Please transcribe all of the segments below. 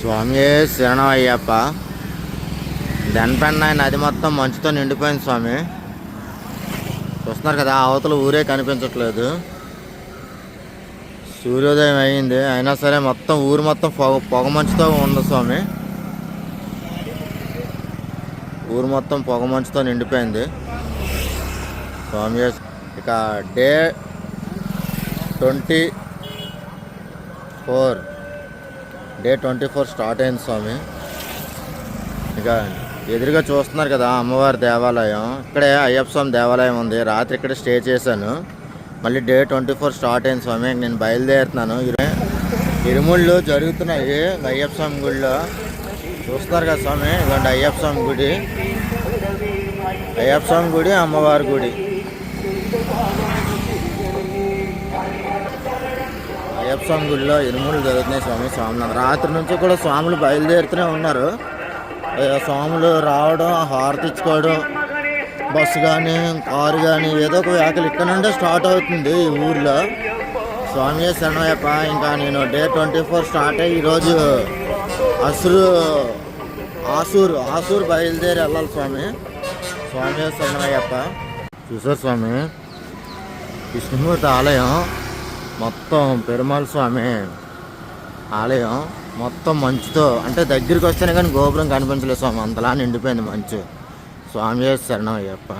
స్వామి శరణమయ్యప్ప. దెనపెన్న నది మొత్తం మంచుతో నిండిపోయింది స్వామి. చూస్తున్నారు కదా అవతల ఊరే కనిపించట్లేదు. సూర్యోదయం అయింది అయినా సరే మొత్తం ఊరు మొత్తం పొగ పొగ మంచుతో ఉంది స్వామి. ఊరు మొత్తం పొగ మంచుతో నిండిపోయింది. స్వామి ఇక day twenty four. Day twenty four start అయింది స్వామి. ఇక ఎదురుగా చూస్తున్నారు కదా అమ్మవారి దేవాలయం. ఇక్కడే అయ్యప్ప స్వామి దేవాలయం ఉంది. రాత్రి ఇక్కడ స్టే చేశాను. మళ్ళీ డే ట్వంటీ ఫోర్ స్టార్ట్ అయింది స్వామి. నేను బయలుదేరుతున్నాను. ఇరుముళ్ళు జరుగుతున్నాయి అయ్యప్ప స్వామి గుడిలో చూస్తున్నారు కదా స్వామి. ఇదిగోండి అయ్యప్ప స్వామి గుడి. అయ్యప్ప స్వామి గుడి అమ్మవారి గుడి. అయ్యప్ప స్వామి గుడిలో ఇరుములు జరుగుతున్నాయి స్వామి స్వామి రాత్రి నుంచి కూడా స్వాములు బయలుదేరుతూనే ఉన్నారు. స్వాములు రావడం హారతి ఇచ్చుకోవడం బస్సు కానీ కారు కానీ ఏదో ఒక వ్యాఖ్యలు ఇక్కడ నుండే స్టార్ట్ అవుతుంది ఈ ఊర్లో. స్వామి శరణయ్యప్ప ఇంకా నేను డే ట్వంటీ ఫోర్ స్టార్ట్ అయ్యి ఈరోజు అసురు ఆసూరు ఆసూరు బయలుదేరి వెళ్ళాలి స్వామి. స్వామి శరణయ్యప్ప. చూసారు స్వామి? విష్ణుమూర్తి ఆలయం. మొత్తం పెరుమాళ స్వామి ఆలయం మొత్తం మంచుతో అంటే దగ్గరికి వస్తేనే కానీ గోపురం కనిపించలేదు స్వామి. అంతలా నిండిపోయింది మంచు. స్వామి శరణం అయ్యప్ప.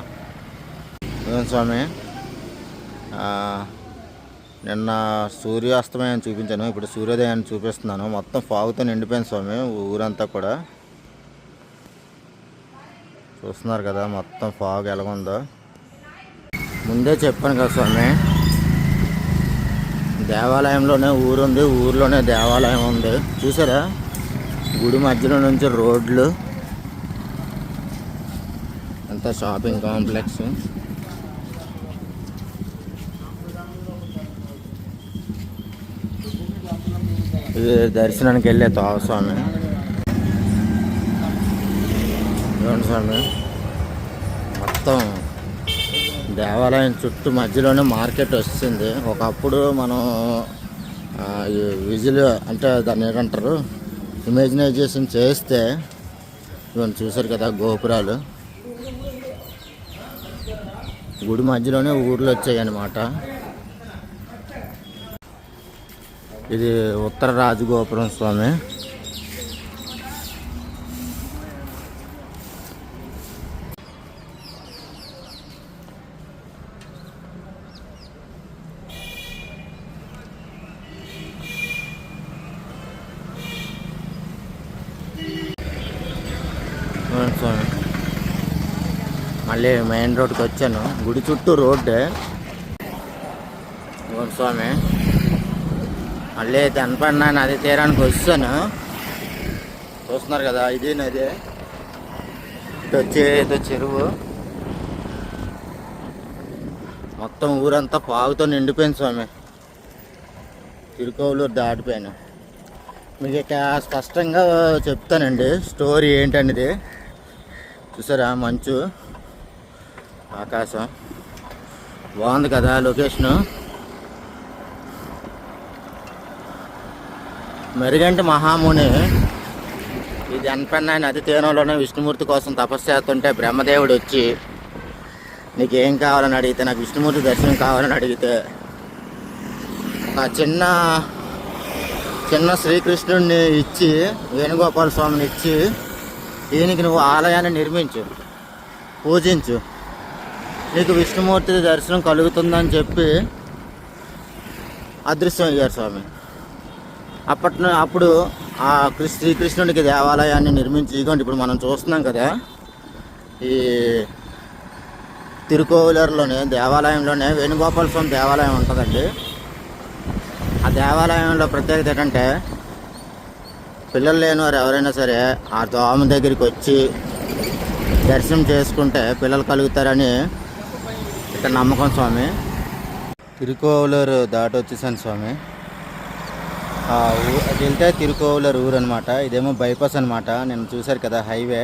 స్వామి? నిన్న సూర్యాస్తమయం చూపించాను. ఇప్పుడు సూర్యోదయాన్ని చూపిస్తున్నాను. మొత్తం ఫాగుతో నిండిపోయింది స్వామి ఊరంతా కూడా. చూస్తున్నారు కదా మొత్తం ఫాగ్ ఎలాగుందో. ముందే చెప్పాను కదా స్వామి. దేవాలయంలోనే ఊరుంది ఊర్లోనే దేవాలయం ఉంది. చూసారా? గుడి మధ్యలో నుంచి రోడ్లు. అంతా షాపింగ్ కాంప్లెక్స్. ఇది దర్శనానికి వెళ్ళే తావ స్వామి? దేవాలయం చుట్టూ మధ్యలోనే మార్కెట్ వస్తుంది. ఒకప్పుడు మనం విజిల్ అంటే దాన్ని ఏంటంటారు ఇమేజినైజేషన్ చేస్తే ఇవన్నీ చూసారు కదా గోపురాలు. గుడి మధ్యలోనే ఊర్లు వచ్చాయి అన్నమాట ఇది ఉత్తర రాజగోపురం స్వామి అవును స్వామి మళ్ళీ మెయిన్ రోడ్కి వచ్చాను. గుడి చుట్టూ రోడ్డే అవును స్వామి. మళ్ళీ తెనపడిన నది తీరానికి వచ్చాను చూస్తున్నారు కదా ఇది నది. ఇటు వచ్చే ఇటు చెరువు మొత్తం ఊరంతా పాగుతో నిండిపోయింది స్వామి. తిరుకోవలూరు దాటిపోయాను. మీకు ఇక స్పష్టంగా చెప్తానండి స్టోరీ ఏంటనేది. చూసారా మంచు. ఆకాశం. బాగుంది కదా లొకేషను? మెరుగంటి మహాముని. ఈ జనపన్న నది తీరంలోనే విష్ణుమూర్తి కోసం తపస్సు చేస్తుంటే బ్రహ్మదేవుడు వచ్చి నీకేం కావాలని అడిగితే నాకు విష్ణుమూర్తి దర్శనం కావాలని అడిగితే ఒక చిన్న చిన్న శ్రీకృష్ణుడిని ఇచ్చి వేణుగోపాల స్వామిని ఇచ్చి దీనికి నువ్వు ఆలయాన్ని నిర్మించు పూజించు. నీకు విష్ణుమూర్తి దర్శనం కలుగుతుందని చెప్పి అదృశ్యం అయ్యారు స్వామి. అప్పట్లో అప్పుడు ఆ శ్రీకృష్ణుడికి దేవాలయాన్ని నిర్మించి ఇదిగోండి ఇప్పుడు మనం చూస్తున్నాం కదా ఈ తిరుకోవిలర్లోనే దేవాలయంలోనే వేణుగోపాల స్వామి దేవాలయం ఉంటుందండి. ఆ దేవాలయంలో ప్రత్యేకత ఏంటంటే పిల్లలు లేని వారు ఎవరైనా సరే ఆ దోమ దగ్గరికి వచ్చి దర్శనం చేసుకుంటే పిల్లలు కలుగుతారని ఇక్కడ నమ్మకం స్వామి. తిరుకోవలూరు దాటి వచ్చేసాను స్వామి. ఆ అది వెళ్తే తిరుకోవలూరు ఊరు అనమాట ఇదేమో బైపాస్ అనమాట నేను చూశారు కదా హైవే.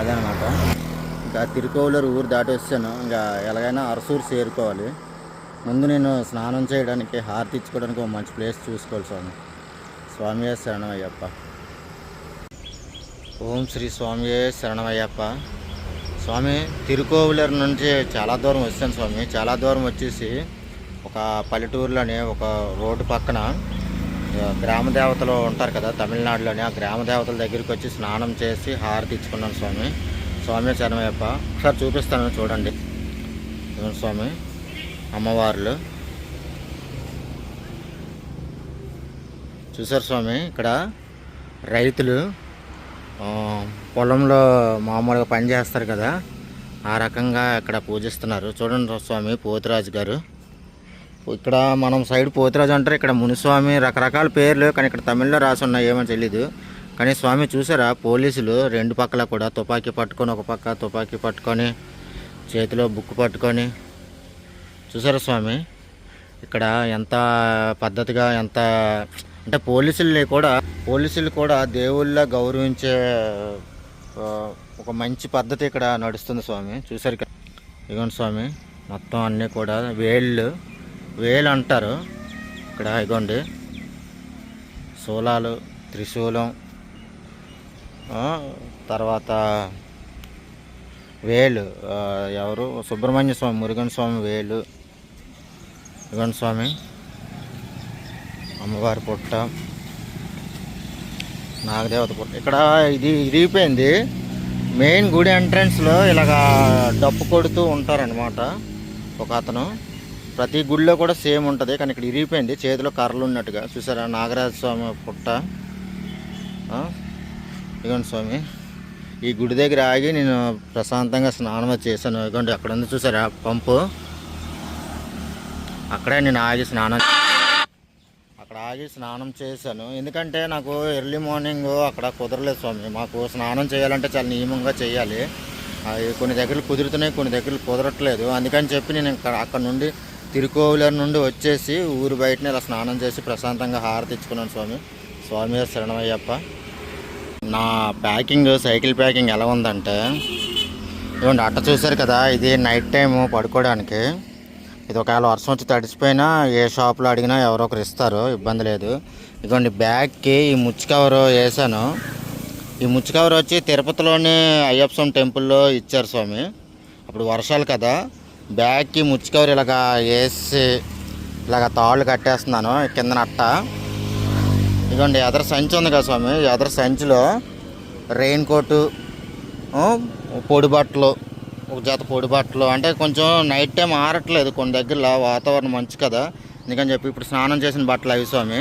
అదనమాట ఇంకా తిరుకోవలూరు ఊరు దాటి వచ్చాను ఇంకా ఎలాగైనా అరసూరు చేరుకోవాలి. ముందు నేను స్నానం చేయడానికి హారతి ఇచ్చుకోవడానికి ఒక మంచి ప్లేస్ చూసుకోవాలి స్వామి. స్వామియే శరణమయ్యప్ప. ఓం శ్రీ స్వామియే శరణమయ్యప్ప. స్వామి తిరుకోవిలర్ నుంచి చాలా దూరం వచ్చాను స్వామి. చాలా దూరం వచ్చేసి ఒక పల్లెటూరులోని ఒక రోడ్డు పక్కన గ్రామ దేవతలు ఉంటారు కదా తమిళనాడులోని ఆ గ్రామ దేవతల దగ్గరికి వచ్చి స్నానం చేసి హారతి ఇచ్చుకున్నాను స్వామి. స్వామి శరణమయ్యప్ప ఒకసారి చూపిస్తాను చూడండి. స్వామి అమ్మవార్లు. చూసారు స్వామి ఇక్కడ రైతులు పొలంలో మామూలుగా పని చేస్తారు కదా. ఆ రకంగా ఇక్కడ పూజిస్తున్నారు. చూడండి స్వామి పోతురాజు గారు. ఇక్కడ మనం సైడ్ పోతురాజు అంటారు. ఇక్కడ మునిస్వామి రకరకాల పేర్లు కానీ ఇక్కడ తమిళ్ళో రాసి ఉన్నాయి ఏమో తెలీదు. కానీ స్వామి చూసారా పోలీసులు రెండు పక్కల కూడా తుపాకీ పట్టుకొని ఒక పక్క తుపాకీ పట్టుకొని చేతిలో బుక్ పట్టుకొని. చూసారా స్వామి? ఇక్కడ ఎంత పద్ధతిగా ఎంత అంటే పోలీసుల్ని కూడా పోలీసులు కూడా దేవుళ్ళ గౌరవించే ఒక మంచి పద్ధతి ఇక్కడ నడుస్తుంది స్వామి. చూసారు కదా? స్వామి మొత్తం అన్నీ కూడా వేళ్ళు వేలు అంటారు. ఇక్కడ ఇగోండి శూలాలు త్రిశూలం తర్వాత వేలు ఎవరు? సుబ్రహ్మణ్య స్వామి మురుగన్ స్వామి వేలు. ఇగోండి స్వామి. అమ్మవారి పుట్ట నాగదేవత పుట్ట. ఇక్కడ ఇది ఇరిగిపోయింది. మెయిన్ గుడి ఎంట్రన్స్లో ఇలాగా డప్పు కొడుతూ ఉంటారనమాట ఒక అతను. ప్రతి గుడిలో కూడా సేమ్ ఉంటుంది కానీ ఇక్కడ ఇరిగిపోయింది. చేతిలో కర్రలు ఉన్నట్టుగా. చూసారా? నాగరాజ స్వామి పుట్ట. ఆ? ఇదిగోండి స్వామి. ఈ గుడి దగ్గర ఆగి నేను ప్రశాంతంగా స్నానం చేశాను. ఇదిగోండి అక్కడ ఉంది చూసారా? పంపు. అక్కడే నేను ఆగి స్నానం అక్కడ ఆగి స్నానం చేశాను. ఎందుకంటే నాకు ఎర్లీ మార్నింగ్ అక్కడ కుదరలేదు స్వామి. మాకు స్నానం చేయాలంటే చాలా నియమంగా చేయాలి. అవి కొన్ని దగ్గరలు కుదురుతున్నాయి కొన్ని దగ్గరలు కుదరట్లేదు. అందుకని చెప్పి నేను ఇక్కడ అక్కడ నుండి తిరుకోవిలర్ నుండి వచ్చేసి ఊరు బయటనే ఇలా స్నానం చేసి ప్రశాంతంగా హారతి ఇచ్చుకున్నాను స్వామి. స్వామి శరణమయ్యప్ప. నా ప్యాకింగ్ సైకిల్ ప్యాకింగ్ ఎలా ఉందంటే ఇవ్వండి అట్ట చూశారు కదా ఇది నైట్ టైము పడుకోవడానికి. ఇది ఒకవేళ వర్షం వచ్చి తడిసిపోయినా ఏ షాప్లో అడిగినా ఎవరో ఒకరు ఇస్తారు ఇబ్బంది లేదు. ఇదిగోండి బ్యాగ్కి ఈ ముచ్చు కవర్ వేసాను ఈ ముచ్చు కవర్ వచ్చి తిరుపతిలోని అయ్యప్ప స్వామి టెంపుల్లో ఇచ్చారు స్వామి. అప్పుడు వర్షాలు కదా బ్యాగ్కి ముచ్చు కవర్ ఇలాగా వేసి ఇలాగ తాళ్ళు కట్టేస్తున్నాను కిందన అట్ట. ఇదిగోండి ఎదర సంచి ఉంది కదా స్వామి ఎదర సంచిలో రెయిన్ కోటు పొడి బట్టలు ఒక జత పొడి బట్టలు. అంటే కొంచెం నైట్ టైం ఆరట్లేదు కొన్ని దగ్గరలో వాతావరణం మంచి కదా. అందుకని చెప్పి ఇప్పుడు స్నానం చేసిన బట్టలు అవి స్వామి.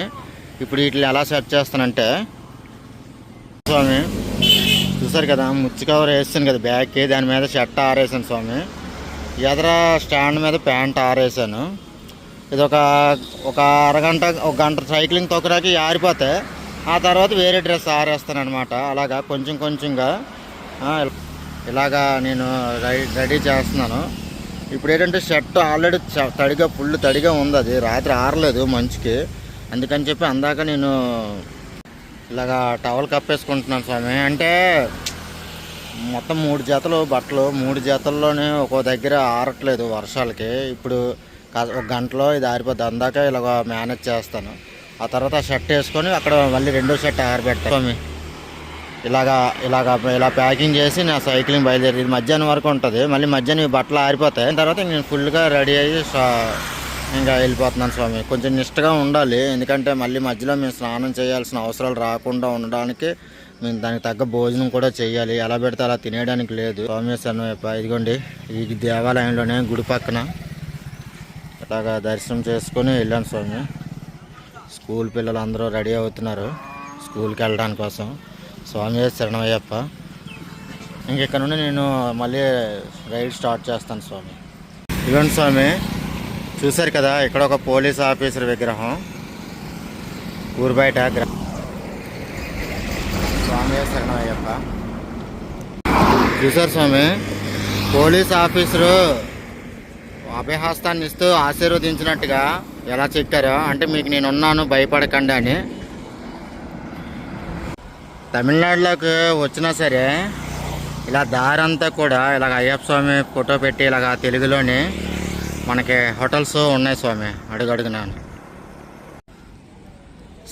ఇప్పుడు వీటిని ఎలా సెట్ చేస్తానంటే స్వామి చూసారు కదా ముచ్చి కవర్ వేస్తాను కదా బ్యాగ్కి దాని మీద షర్ట్ ఆరేసాను స్వామి. ఎదర స్టాండ్ మీద ప్యాంట్ ఆరేసాను. ఇది ఒక ఒక అరగంట ఒక గంట సైక్లింగ్ తొక్కడానికి ఆరిపోతే ఆ తర్వాత వేరే డ్రెస్ ఆరేస్తాను అనమాట అలాగా కొంచెం కొంచెంగా ఇలాగా నేను రెడీ రెడీ చేస్తున్నాను. ఇప్పుడు ఏంటంటే షర్ట్ ఆల్రెడీ తడిగా ఫుల్ తడిగా ఉంది అది. రాత్రి ఆరలేదు మంచుకి. అందుకని చెప్పి అందాక నేను ఇలాగా టవల్ కప్పేసుకుంటున్నాను స్వామి. అంటే మొత్తం మూడు జతలు బట్టలు. మూడు జతల్లోనే ఒక్కో దగ్గర ఆరట్లేదు వర్షాలకి. ఇప్పుడు కా- ఒక గంటలో ఇది ఆరిపోద్ది. అందాక ఇలాగ మేనేజ్ చేస్తాను. ఆ తర్వాత షర్ట్ వేసుకొని అక్కడ మళ్ళీ రెండో షర్ట్ ఆరబెడతాను స్వామి. ఇలాగా ఇలాగా ఇలా ప్యాకింగ్ చేసి నా సైక్లింగ్ బయలుదేరి మధ్యాహ్నం వరకు ఉంటుంది. మళ్ళీ మధ్యాహ్నం ఈ బట్టలు ఆరిపోతాయి. తర్వాత నేను ఫుల్గా రెడీ అయ్యి ఇంకా వెళ్ళిపోతున్నాను స్వామి. కొంచెం నిష్టగా ఉండాలి. ఎందుకంటే మళ్ళీ మధ్యలో మేము స్నానం చేయాల్సిన అవసరాలు రాకుండా ఉండడానికి మేము దానికి తగ్గ భోజనం కూడా చేయాలి. ఎలా పెడితే అలా తినేయడానికి లేదు. స్వామి సన్నవేప ఇదిగోండి. ఈ దేవాలయంలోనే గుడి పక్కన ఇలాగా దర్శనం చేసుకొని వెళ్ళాను స్వామి. స్కూల్ పిల్లలు అందరూ రెడీ అవుతున్నారు. స్కూల్కి వెళ్ళడానికి కోసం స్వామి శరణమయ్యప్ప. ఇంకెక్కడ నుండి నేను మళ్ళీ రైడ్ స్టార్ట్ చేస్తాను స్వామి. ఇవ్వండి స్వామి చూశారు కదా ఇక్కడ ఒక పోలీస్ ఆఫీసర్ విగ్రహం. ఊరు బయట స్వామి శరణమయ్యప్ప. చూశారు స్వామి పోలీస్ ఆఫీసరు అభయహస్తాన్ని ఇస్తూ ఆశీర్వదించినట్టుగా ఎలా చెప్పారో అంటే మీకు నేను ఉన్నాను భయపడకండి అని. తమిళనాడులోకి వచ్చినా సరే ఇలా దారంతా కూడా ఇలాగ అయ్యప్ప స్వామి ఫోటో పెట్టి ఇలాగ తెలుగులోని మనకి హోటల్స్ ఉన్నాయి స్వామి అడుగడుగునాను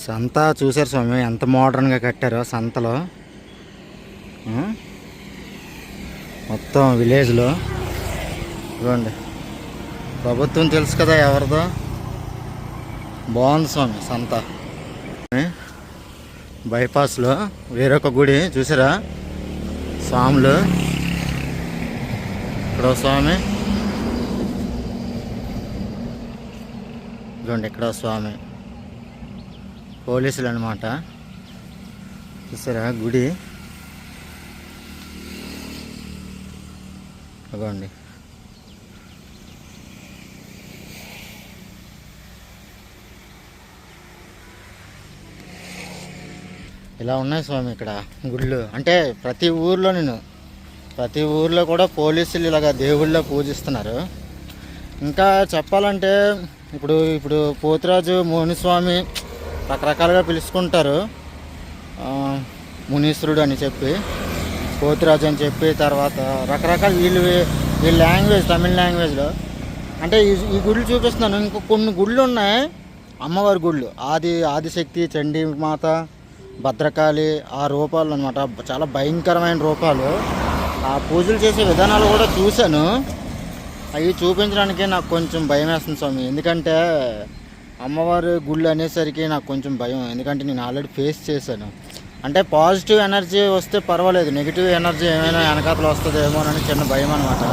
సంత చూసారు స్వామి ఎంత మోడర్న్గా కట్టారో సంతలో. మొత్తం విలేజ్లో. ఇవ్వండి ప్రభుత్వం తెలుసు కదా ఎవరిదో. బాగుంది స్వామి సంత. బైపాస్లో వేరొక గుడి చూసారా? స్వాములు. ఇక్కడ స్వామి. ఇదిగోండి ఇక్కడ స్వామి. పోలీసులు అనమాట చూసారా గుడి? ఇదిగోండి. ఇలా ఉన్నాయి స్వామి ఇక్కడ గుళ్ళు. అంటే ప్రతి ఊర్లో నేను ప్రతి ఊర్లో కూడా పోలీసులు ఇలాగ దేవుళ్ళ పూజిస్తున్నారు. ఇంకా చెప్పాలంటే ఇప్పుడు ఇప్పుడు పోతురాజు మునిస్వామి రకరకాలుగా పిలుచుకుంటారు. మునీశ్వరుడు అని చెప్పి పోతురాజు అని చెప్పి తర్వాత రకరకాల వీళ్ళు వీళ్ళ లాంగ్వేజ్ తమిళ లాంగ్వేజ్లో. అంటే ఈ ఈ గుళ్ళు చూపిస్తున్నాను. ఇంకో కొన్ని గుళ్ళు ఉన్నాయి. అమ్మవారి గుళ్ళు. ఆది ఆదిశక్తి చండీ మాత భద్రకాళి ఆ రూపాలు అనమాట చాలా భయంకరమైన రూపాలు. ఆ పూజలు చేసే విధానాలు కూడా చూశాను. అవి చూపించడానికి నాకు కొంచెం భయం వేస్తుంది స్వామి. ఎందుకంటే అమ్మవారి గుళ్ళు అనేసరికి నాకు కొంచెం భయం. ఎందుకంటే నేను ఆల్రెడీ ఫేస్ చేశాను. అంటే పాజిటివ్ ఎనర్జీ వస్తే పర్వాలేదు. నెగిటివ్ ఎనర్జీ ఏమైనా వెనకాతలు వస్తుందేమో అని చిన్న భయం అనమాట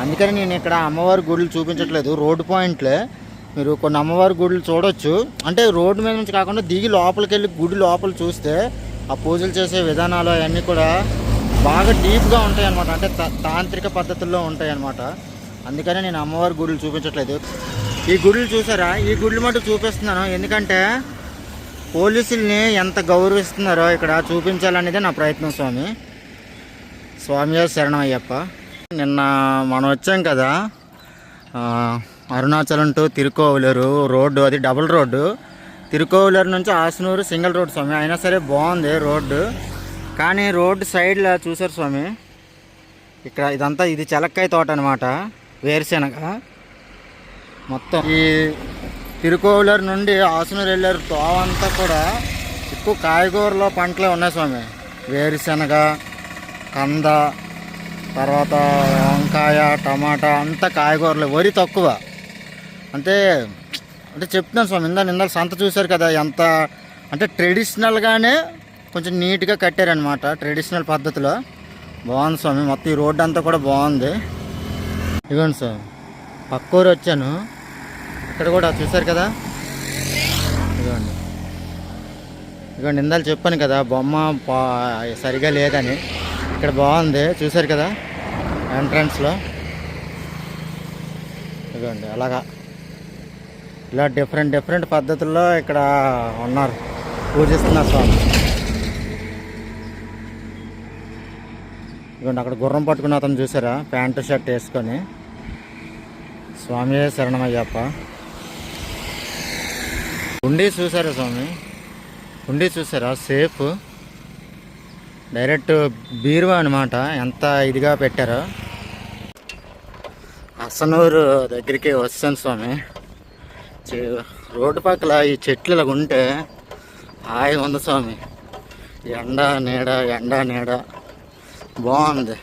అందుకని నేను ఇక్కడ అమ్మవారి గుళ్ళు చూపించట్లేదు. రోడ్డు పాయింట్లే మీరు కొన్ని అమ్మవారి గుడులు చూడొచ్చు. అంటే రోడ్డు మీద నుంచి కాకుండా దిగి లోపలికి వెళ్ళి గుడి లోపల చూస్తే ఆ పూజలు చేసే విధానాలు అవన్నీ కూడా బాగా డీప్గా ఉంటాయి అనమాట అంటే తాంత్రిక పద్ధతుల్లో ఉంటాయి అనమాట అందుకనే నేను అమ్మవారి గుడులు చూపించట్లేదు. ఈ గుడులు చూసారా? ఈ గుళ్ళు మటు చూపిస్తున్నాను. ఎందుకంటే పోలీసుల్ని ఎంత గౌరవిస్తున్నారో ఇక్కడ చూపించాలనేదే నా ప్రయత్నం స్వామి. స్వామి శరణం అయ్యప్ప. నిన్న మనం వచ్చాం కదా. అరుణాచలం టు తిరుకోవలూరు. రోడ్డు అది డబుల్ రోడ్డు. తిరుకోవలూరు నుంచి ఆసనూరు సింగిల్ రోడ్ స్వామి. అయినా సరే బాగుంది రోడ్డు. కానీ రోడ్డు సైడ్లో చూసారు స్వామి. ఇక్కడ ఇదంతా ఇది చెలక్కాయ తోట అనమాట వేరుశెనగ. మొత్తం ఈ తిరుకోవలూరు నుండి ఆసనూరు వెళ్ళారు. తోవంతా కూడా ఎక్కువ కాయగూరలో పంటలే ఉన్నాయి స్వామి. వేరుశెనగ కంద తర్వాత వంకాయ టమాటా అంతా కాయగూరలు. వరి తక్కువ. అంటే అంటే చెప్తున్నాను స్వామి ఇందా నిందాలు సంత చూశారు కదా ఎంత అంటే ట్రెడిషనల్గానే కొంచెం నీట్గా కట్టారనమాట ట్రెడిషనల్ పద్ధతిలో. బాగుంది స్వామి మొత్తం ఈ రోడ్డు అంతా కూడా బాగుంది. ఇదిగోండి పక్క పక్కూరు వచ్చాను. ఇక్కడ కూడా చూశారు కదా? ఇదిగోండి. ఇదిగోండి ఇందాలు చెప్పాను కదా బొమ్మ సరిగా లేదని. ఇక్కడ బాగుంది చూశారు కదా ఎంట్రన్స్లో ఇదిగోండి అలాగా. ఇలా డిఫరెంట్ డిఫరెంట్ పద్ధతుల్లో ఇక్కడ ఉన్నారు. పూజిస్తున్నారు స్వామి. ఇదిగోండి అక్కడ గుర్రం పట్టుకున్న అతను చూసారా? ప్యాంటు షర్ట్ వేసుకొని. స్వామి శరణమయ్యప్ప. ఉండి చూసారా స్వామి? ఉండి చూసారా? సేఫ్. డైరెక్ట్ బీరువా అనమాట ఎంత ఇదిగా పెట్టారో. అసనూరు దగ్గరికి వస్తాను స్వామి. రోడ్డు పక్కల ఈ చెట్లు ఇలా ఉంటే హాయిగా ఉంది స్వామి. ఎండ నీడ ఎండ నీడ. బాగుంది.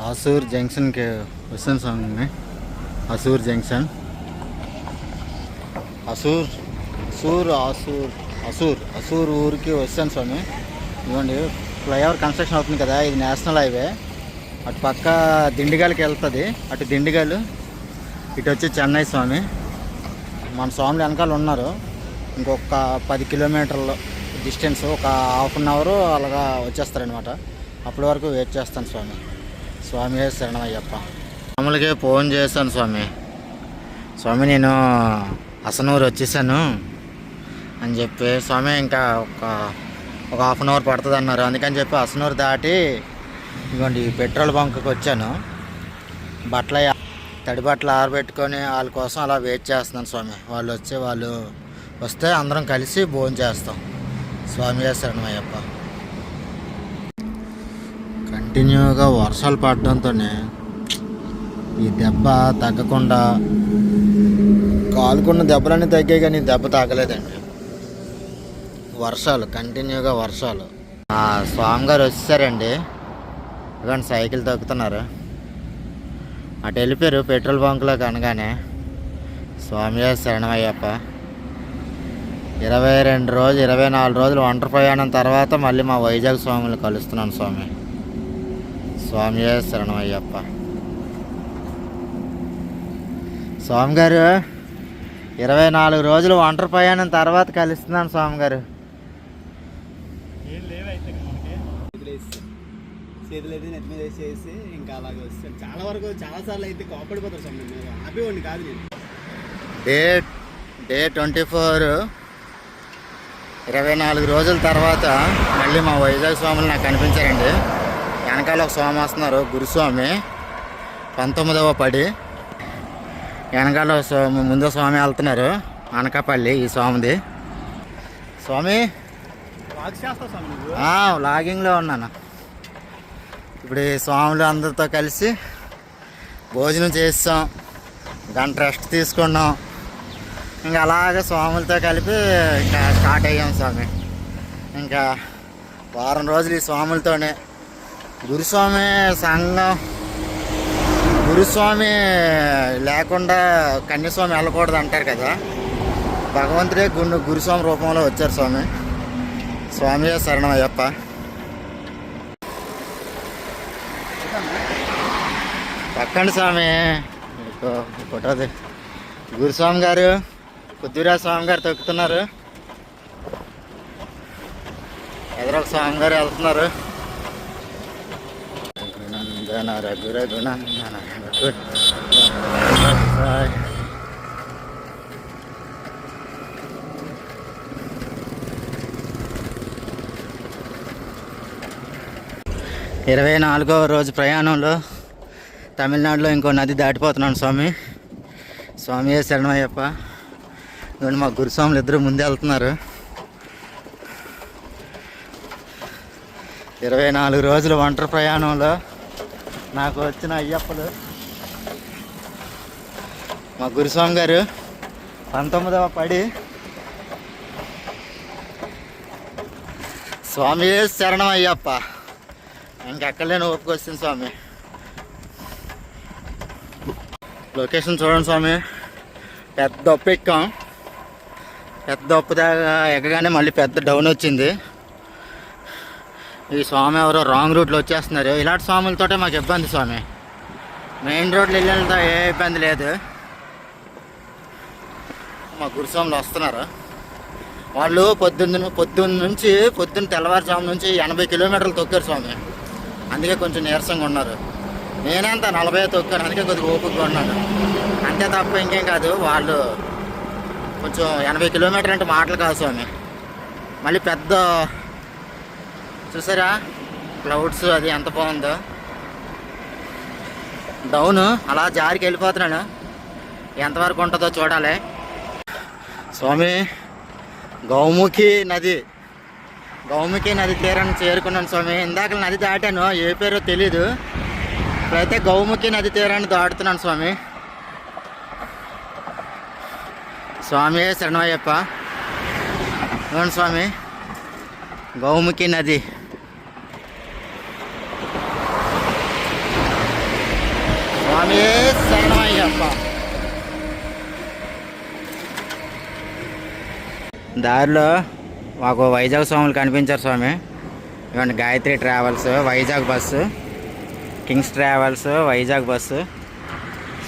ఆసూర్ జంక్షన్కి వస్తాను స్వామి అసూర్ జంక్షన్. అసూర్ అసూర్ ఆసూర్ అసూర్ అసూర్ ఊరికి వస్తాను స్వామి. ఇదిగోండి ఫ్లైఓవర్ కన్స్ట్రక్షన్ అవుతుంది కదా ఇది నేషనల్ హైవే. అటు పక్క దిండిగాలకి వెళ్తుంది అటు దిండిగాలు ఇటు వచ్చి చెన్నై స్వామి. మన స్వాములు వెనకాల ఉన్నారు. ఇంకొక పది కిలోమీటర్లు డిస్టెన్స్ ఒక హాఫ్ అన్ అవర్ అలాగా వచ్చేస్తారనమాట అప్పటి వరకు వెయిట్ చేస్తాను స్వామి. స్వామి శరణమయ్యప్ప స్వాములకి ఫోన్ చేశాను స్వామి. స్వామి నేను అసనూరు వచ్చేసాను అని చెప్పి స్వామి ఇంకా ఒక ఒక హాఫ్ అన్ అవర్ పడుతుంది అన్నారు. అందుకని చెప్పి అసనూరు దాటి ఇదిగోండి ఈ పెట్రోల్ బంక్కి వచ్చాను. బట్టల తడి బట్టలు ఆరబెట్టుకొని వాళ్ళ కోసం అలా వెయిట్ చేస్తున్నాను స్వామి. వాళ్ళు వచ్చి వాళ్ళు వస్తే అందరం కలిసి భోజనం చేస్తాం. స్వామి శరణమయ్యప్ప. కంటిన్యూగా వర్షాలు పడడంతోనే ఈ దెబ్బ తగ్గకుండా కాలుకున్న దెబ్బలన్నీ తగ్గాయి కానీ దెబ్బ తాగలేదండి. వర్షాలు కంటిన్యూగా వర్షాలు. స్వామి గారు వచ్చేసారండి. ఇవ్వండి సైకిల్ తొక్కుతున్నారు. అటు వెళ్ళిపోయారు పెట్రోల్ బంక్లోకి అనగానే. స్వామి శరణమయ్యప్ప. ఇరవై రెండు రోజులు ఇరవై నాలుగు రోజులు ఒంటరి ప్రయాణం తర్వాత మళ్ళీ మా వైజాగ్ స్వామిని కలుస్తున్నాను స్వామి. స్వామి శరణమయ్యప్ప. స్వామి గారు ఇరవై నాలుగు రోజులు ఒంటరి ప్రయాణం తర్వాత కలుస్తున్నాను స్వామి గారు ఏం లేవైతే మనకి వదిలేసి చేతులు అయితే నెత్తి మీద వేసేసి ఇంకా అలాగే వస్తాను చాలా వరకు చాలా సార్లు అయితే కోపడిపోతారు స్వామి మీరు ఆపేవాడిని కాదు నేను. డే డే ట్వంటీ ఫోర్ ఇరవై నాలుగు రోజుల తర్వాత మళ్ళీ మా వైజాగ్ స్వాములు నాకు కనిపించారండి. వెనకాల ఒక స్వామి వస్తున్నారు గురుస్వామి. పంతొమ్మిదవ పడి. వెనకాల స్వామి ముందు స్వామి వెళ్తున్నారు అనకాపల్లి ఈ స్వామిది. స్వామి? లాగింగ్లో ఉన్నాను. ఇప్పుడు ఈ స్వాములు అందరితో కలిసి భోజనం చేస్తాం. గంట రెస్ట్ తీసుకున్నాం. ఇంకా అలాగే స్వాములతో కలిపి ఇంకా స్టార్ట్ అయ్యాం స్వామి. ఇంకా వారం రోజులు ఈ స్వాములతోనే. గురుస్వామి సంఘం గురుస్వామి లేకుండా కన్యస్వామి వెళ్ళకూడదు అంటారు కదా. భగవంతుడే గురు గురుస్వామి రూపంలో వచ్చారు స్వామి. స్వామి శరణం అయ్యప్ప స్వామి. మీకు ఫోటోది గురుస్వామి గారు కుద్దిరా స్వామి గారు తొక్కుతున్నారు. ఎదురొక స్వామి గారు వెళ్తున్నారు. రఘునందన రఘు రఘునందన ఇరవై నాలుగవ రోజు ప్రయాణంలో తమిళనాడులో ఇంకో నది దాటిపోతున్నాను స్వామి. స్వామి శరణమయ్యప్ప. ఇదిగోండి మా గురుస్వాములు ఇద్దరు ముందే వెళ్తున్నారు ఇరవై నాలుగు రోజుల ఒంటరి ప్రయాణంలో నాకు వచ్చిన అయ్యప్పలు. మా గురుస్వామి గారు పంతొమ్మిదవ పడి స్వామి శరణం అయ్యప్ప ఇంకెక్కడ లేని ఒప్పుకొచ్చింది స్వామి. లొకేషన్ చూడండి స్వామి. పెద్ద ఉప్పు ఎక్కాం. పెద్ద ఉప్పు దాకా ఎక్కగానే మళ్ళీ పెద్ద డౌన్ వచ్చింది. ఈ స్వామి ఎవరో రాంగ్ రూట్లో వచ్చేస్తున్నారు. ఇలాంటి స్వాములతోటే మాకు ఇబ్బంది స్వామి. మెయిన్ రోడ్లు వెళ్ళినంత ఏ ఇబ్బంది లేదు. మా గురుస్వాములు వస్తున్నారు. వాళ్ళు పొద్దున్న పొద్దున్న నుంచి పొద్దున్న తెల్లవారుజాము నుంచి ఎనభై కిలోమీటర్లు తొక్కారు స్వామి. అందుకే కొంచెం నీరసంగా ఉన్నారు. నేనంత నలభై తొక్కాను అందుకే కొద్దిగా ఓపికగా ఉన్నాను. అంతే తప్ప ఇంకేం కాదు వాళ్ళు కొంచెం ఎనభై కిలోమీటర్లు అంటే మాటలు కాదు స్వామి. మళ్ళీ పెద్ద చూసారా? క్లౌడ్స్ అది ఎంత బాగుందో. డౌన్ అలా జారికి వెళ్ళిపోతున్నాను. ఎంతవరకు ఉంటుందో చూడాలి. స్వామి గౌముఖి నది. గౌముఖి నది తీరాన్ని చేరుకున్నాను స్వామి. ఇందాక నది దాటాను ఏ పేరో తెలీదు. ఇప్పుడైతే గౌముఖి నది తీరాన్ని దాటుతున్నాను స్వామి. స్వామి శరణమయ్యప్ప. అవును స్వామి? గౌముఖి నది. స్వామి శరణమయ్యప్ప. దారిలో మాకు వైజాగ్ స్వాములు కనిపించారు స్వామి. ఇవ్వండి Gayatri travels Vizag bus. Kings travels Vizag bus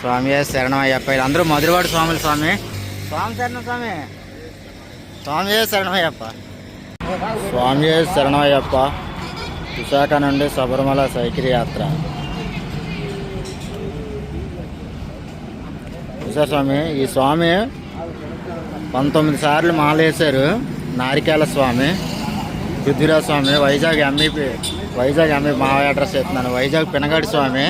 స్వామి శరణం అయ్యప్ప. అందరూ మధురవాడు స్వాములు స్వామి. స్వామి శరణం స్వామి. స్వామి శరణం అయ్యప్ప. స్వామి శరణం అయ్యప్ప. విశాఖ నుండి శబరిమల సైకిల్ యాత్ర. స్వామి? ఈ స్వామి పంతొమ్మిది సార్లు మాలేశారు. నారికేల స్వామి పృథ్వీరాజ్ స్వామి వైజాగ్ ఎంఈపీ వైజాగ్ అమ్మ మా అడ్రస్ చెప్తున్నాను. వైజాగ్ పినగాడి స్వామి.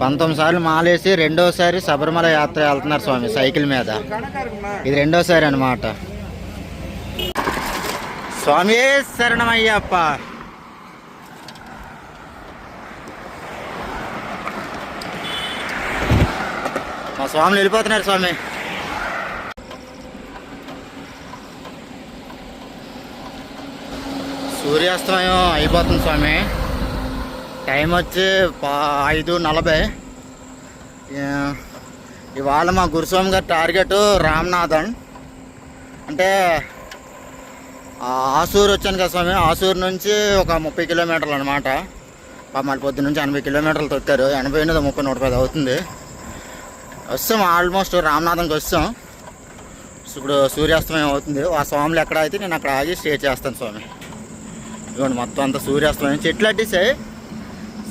పంతొమ్మిది సార్లు మాలేసి రెండోసారి శబరిమల యాత్ర వెళ్తున్నారు స్వామి సైకిల్ మీద. ఇది రెండోసారి అనమాట స్వామి శరణమయ్యప్ప. మా స్వామిని వెళ్ళిపోతున్నారు స్వామి. సూర్యాస్తమయం అయిపోతుంది స్వామి. టైం వచ్చి పా ఐదు నలభై. ఇవాళ మా గురుస్వామి గారి టార్గెట్ రామ్నాథన్. అంటే ఆసూరు వచ్చాను కదా స్వామి ఆసూరు నుంచి ఒక ముప్పై కిలోమీటర్లు అనమాట మళ్ళీ పొద్దు నుంచి ఎనభై కిలోమీటర్లు తొక్కారు. ఎనభై ఎనిమిది ముప్పై నూట పది అవుతుంది. వస్తాం ఆల్మోస్ట్ రామనాథంకి వస్తాం. ఇప్పుడు సూర్యాస్తమయం అవుతుంది. ఆ స్వాములు ఎక్కడ అయితే నేను అక్కడ ఆగి స్టే చేస్తాను స్వామి. ఇదిగోండి మొత్తం అంతా సూర్యాస్తమయం చెట్లు అట్టేసాయి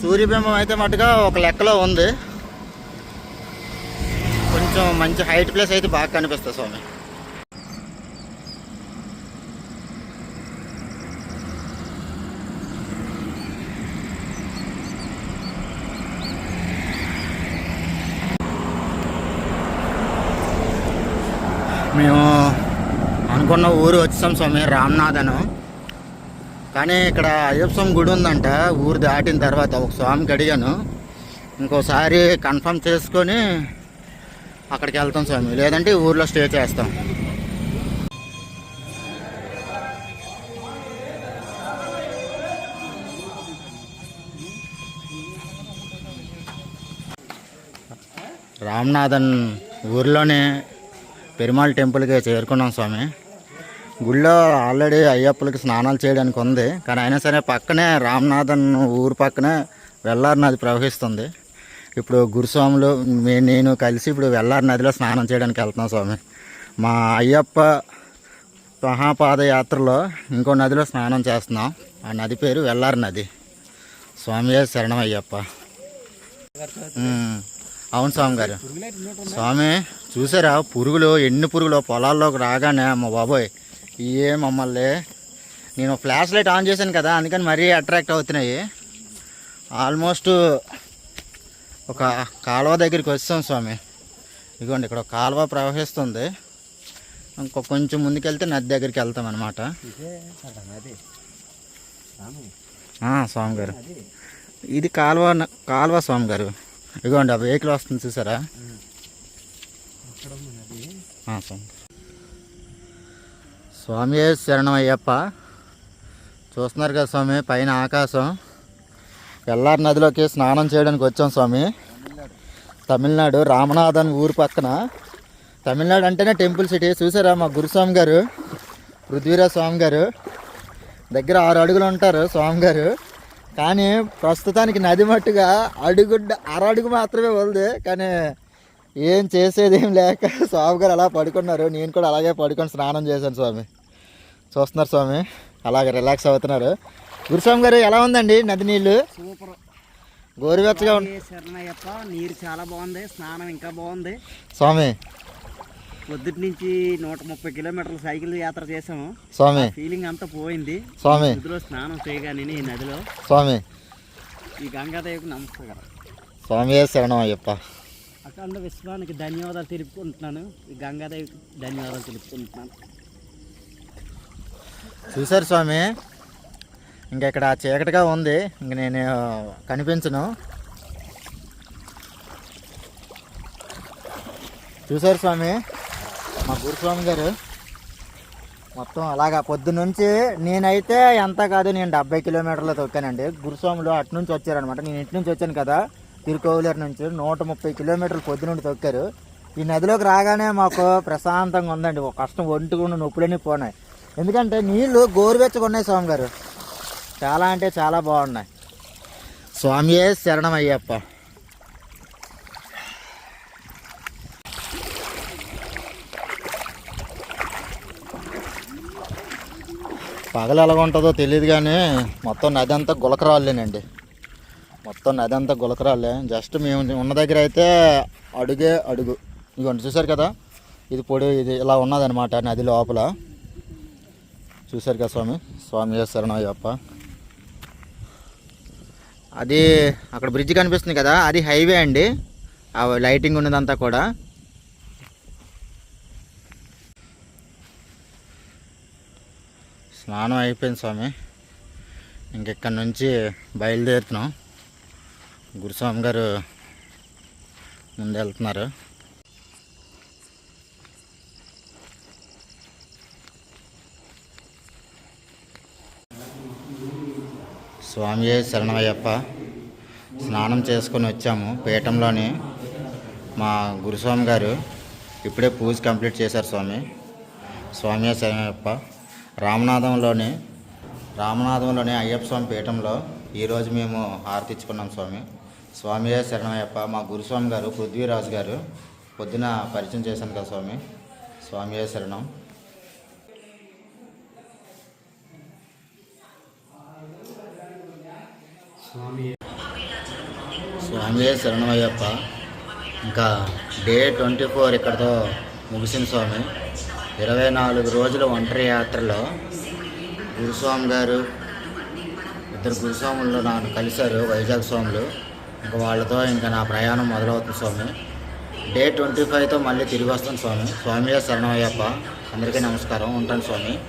సూర్యబింబం అయితే మటుగా ఒక లెక్కలో ఉంది. కొంచెం మంచి హైట్ ప్లేస్ అయితే బాగా కనిపిస్తుంది స్వామి. మేము అనుకున్న ఊరు వచ్చాం స్వామి రామ్నాథను. కానీ ఇక్కడ అయ్యప్ప స్వామి గుడి ఉందంట ఊరు దాటిన తర్వాత ఒక స్వామికి అడిగాను. ఇంకోసారి కన్ఫర్మ్ చేసుకొని అక్కడికి వెళ్తాం స్వామి. లేదంటే ఊర్లో స్టే చేస్తాం. రామ్నాథన్ ఊర్లోనే పెరుమాళ్ టెంపుల్కి చేరుకున్నాం స్వామి. గుళ్ళో ఆల్రెడీ అయ్యప్పలకి స్నానాలు చేయడానికి ఉంది. కానీ అయినా సరే పక్కనే రామ్నాథన్ ఊరు పక్కనే వెల్లారి నది ప్రవహిస్తుంది. ఇప్పుడు గురుస్వాములు నేను కలిసి ఇప్పుడు వెల్లారి నదిలో స్నానం చేయడానికి వెళ్తున్నాం స్వామి. మా అయ్యప్ప మహాపాదయాత్రలో ఇంకో నదిలో స్నానం చేస్తున్నాం. ఆ నది పేరు వెల్లారి నది. స్వామి శరణం అయ్యప్ప. అవును స్వామి గారు. స్వామి చూసారా? పురుగులు ఎన్ని పురుగులు? పొలాల్లోకి రాగానే అమ్మ బాబోయ్ ఇయే మమ్మల్ని నేను ఫ్లాష్ లైట్ ఆన్ చేశాను కదా అందుకని మరీ అట్రాక్ట్ అవుతున్నాయి. ఆల్మోస్ట్ ఒక కాలువ దగ్గరికి వచ్చాం స్వామి. ఇదిగోండి ఇక్కడ కాలువ ప్రవహిస్తుంది. ఇంకో కొంచెం ముందుకెళ్తే నది దగ్గరికి వెళ్తాం అనమాట స్వామి గారు. ఇది కాలువ కాలువ స్వామి గారు. ఇదిగోండి ఆ వెహికల్ వస్తుంది చూసారా? స్వామి. స్వామి శరణం అయ్యప్ప చూస్తున్నారు కదా స్వామి పైన ఆకాశం. ఎల్లారి నదిలోకి స్నానం చేయడానికి వచ్చాం స్వామి. తమిళనాడు రామనాథన్ ఊరు పక్కన. తమిళనాడు అంటేనే టెంపుల్ సిటీ. చూసారా మా గురుస్వామి గారు పృథ్వీరాజ్ స్వామి గారు? దగ్గర ఆరు అడుగులు ఉంటారు స్వామి గారు. కానీ ప్రస్తుతానికి నది మట్టుగా అడుగు అర అడుగు మాత్రమే వదిలే కానీ ఏం చేసేది ఏం లేక స్వామి గారు అలా పడుకున్నారు. నేను కూడా అలాగే పడుకొని స్నానం చేశాను స్వామి. చూస్తున్నారు స్వామి. అలాగే రిలాక్స్ అవుతున్నారు. గురుస్వామి గారు ఎలా ఉందండి నది నీళ్ళు? సూపర్. గోరువెచ్చగా ఉంది శరణయ్యప్ప నీరు చాలా బాగుంది స్నానం ఇంకా బాగుంది. స్వామి. పొద్దుటి నుంచి నూట ముప్పై కిలోమీటర్ల సైకిల్ యాత్ర చేసాము స్వామి. ఫీలింగ్ అంతా పోయింది. స్వామి. నదిలో స్నానం చేయగానే ఈ నదిలో స్వామి. ఈ గంగాదేవికి నమస్కారం. స్వామి శరణం అయ్యప్ప అఖండ విశ్వానికి ధన్యవాదాలు తెలుపుకుంటున్నాను. ఈ గంగాదేవికి ధన్యవాదాలు తెలుపుకుంటున్నాను. చూసారు స్వామి ఇంక ఇక్కడ చీకటిగా ఉంది ఇంక నేను కనిపించను. చూసారు స్వామి మా గురుస్వామి గారు మొత్తం అలాగా పొద్దునుంచి నేనైతే ఎంత కాదు నేను డెబ్బై కిలోమీటర్లు తొక్కానండి. గురుస్వాములు అటు నుంచి వచ్చారనమాట నేను ఇంటి నుంచి వచ్చాను కదా. తిరుకోవలేరు నుంచి నూట ముప్పై కిలోమీటర్లు పొద్దునుండి తొక్కారు. ఈ నదిలోకి రాగానే మాకు ప్రశాంతంగా ఉందండి. ఒక కష్టం ఒంటికుండా నొప్పులన్నీ పోనాయి. ఎందుకంటే నీళ్ళు గోరువెచ్చగా ఉన్నాయి స్వామి గారు చాలా అంటే చాలా బాగున్నాయి. స్వామియే శరణం అయ్యప్ప పగలు ఎలాగ ఉంటుందో తెలియదు కానీ మొత్తం నది అంతా గులకరాళ్ళేనండి. మొత్తం నది అంతా గులకరాళ్ళే. జస్ట్ మేము ఉన్న దగ్గర అయితే అడుగే అడుగు. ఇదిగోండి చూసారు కదా? ఇది పొడి ఇది ఇలా ఉన్నదనమాట నది లోపల. చూశారు కదా స్వామి? స్వామి శరణం అయ్యప్ప అది అక్కడ బ్రిడ్జ్ కనిపిస్తుంది కదా? అది హైవే అండి. ఆ లైటింగ్ ఉన్నదంతా కూడా. స్నానం అయిపోయింది స్వామి. ఇంకెక్కడి నుంచి బయలుదేరుతున్నాం. గురుస్వామి గారు ముందెళ్తున్నారు. స్వామి శరణమయ్యప్ప స్నానం చేసుకొని వచ్చాము. పీఠంలోని మా గురుస్వామి గారు ఇప్పుడే పూజ కంప్లీట్ చేశారు స్వామి. స్వామి శరణయ్యప్ప రామనాథంలోని రామనాథంలోని అయ్యప్ప స్వామి పీఠంలో ఈరోజు మేము హారతిచ్చుకున్నాం స్వామి. స్వామి శరణమయ్యప్ప మా గురుస్వామి గారు పృథ్వీరాజు గారు పొద్దున పరిచయం చేశాను కదా స్వామి. స్వామి శరణం. స్వామి శరణమయ్యప్ప. ఇంకా డే ట్వంటీ ఫోర్ ఇక్కడతో ముగిసింది స్వామి. ఇరవై నాలుగు రోజుల ఒంటరి యాత్రలో గురుస్వామి గారు ఇద్దరు గురుస్వాములు నన్ను కలిశారు వైజాగ్ స్వాములు. ఇంకా వాళ్ళతో ఇంకా నా ప్రయాణం మొదలవుతుంది స్వామి. డే ట్వంటీ ఫైవ్తో మళ్ళీ తిరిగి వస్తాను స్వామి. స్వామి శరణమయ్యప్ప అందరికీ నమస్కారం. ఉంటాను స్వామి.